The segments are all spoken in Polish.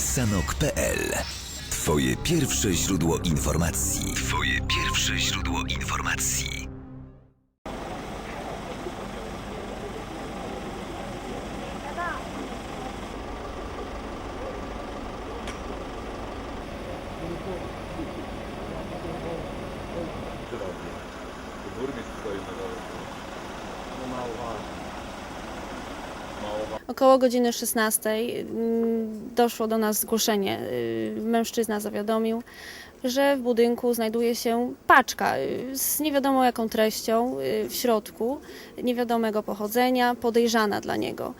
sanok.pl Twoje pierwsze źródło informacji. Twoje pierwsze źródło informacji. Około godziny 16 mm, doszło do nas zgłoszenie. Y, Mężczyzna zawiadomił, że w budynku znajduje się paczka y, z nie wiadomo jaką treścią y, w środku, niewiadomego pochodzenia, podejrzana dla niego.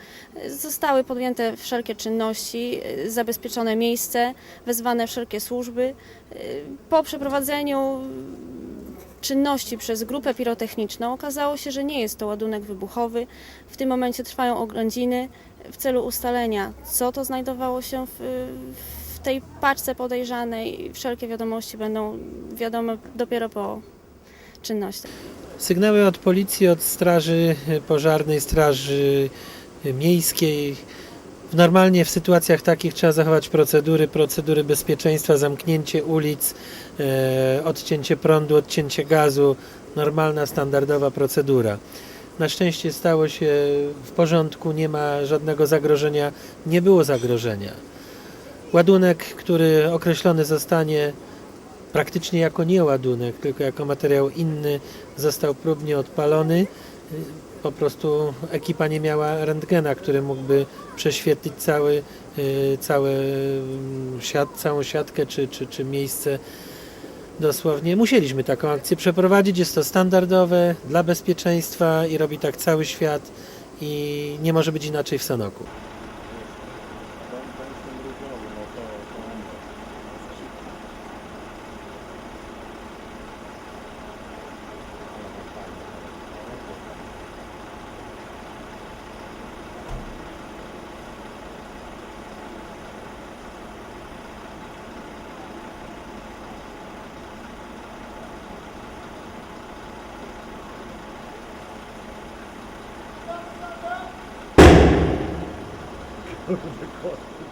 Zostały podjęte wszelkie czynności, zabezpieczone miejsce, wezwane wszelkie służby. Po przeprowadzeniu czynności przez grupę pirotechniczną okazało się, że nie jest to ładunek wybuchowy. W tym momencie trwają oględziny w celu ustalenia, co to znajdowało się w, w tej paczce podejrzanej. Wszelkie wiadomości będą wiadome dopiero po czynnościach. Sygnały od policji, od straży pożarnej, straży miejskiej. Normalnie w sytuacjach takich trzeba zachować procedury, procedury bezpieczeństwa, zamknięcie ulic, e, odcięcie prądu, odcięcie gazu. Normalna, standardowa procedura. Na szczęście stało się w porządku, nie ma żadnego zagrożenia, nie było zagrożenia. Ładunek, który określony zostanie praktycznie jako nie ładunek, tylko jako materiał inny, został próbnie odpalony. Po prostu ekipa nie miała rentgena, który mógłby prześwietlić cały, y, całe, mm, siat, całą siatkę czy, czy, czy miejsce. Dosłownie musieliśmy taką akcję przeprowadzić. Jest to standardowe dla bezpieczeństwa i robi tak cały świat i nie może być inaczej w Sanoku. the cost of the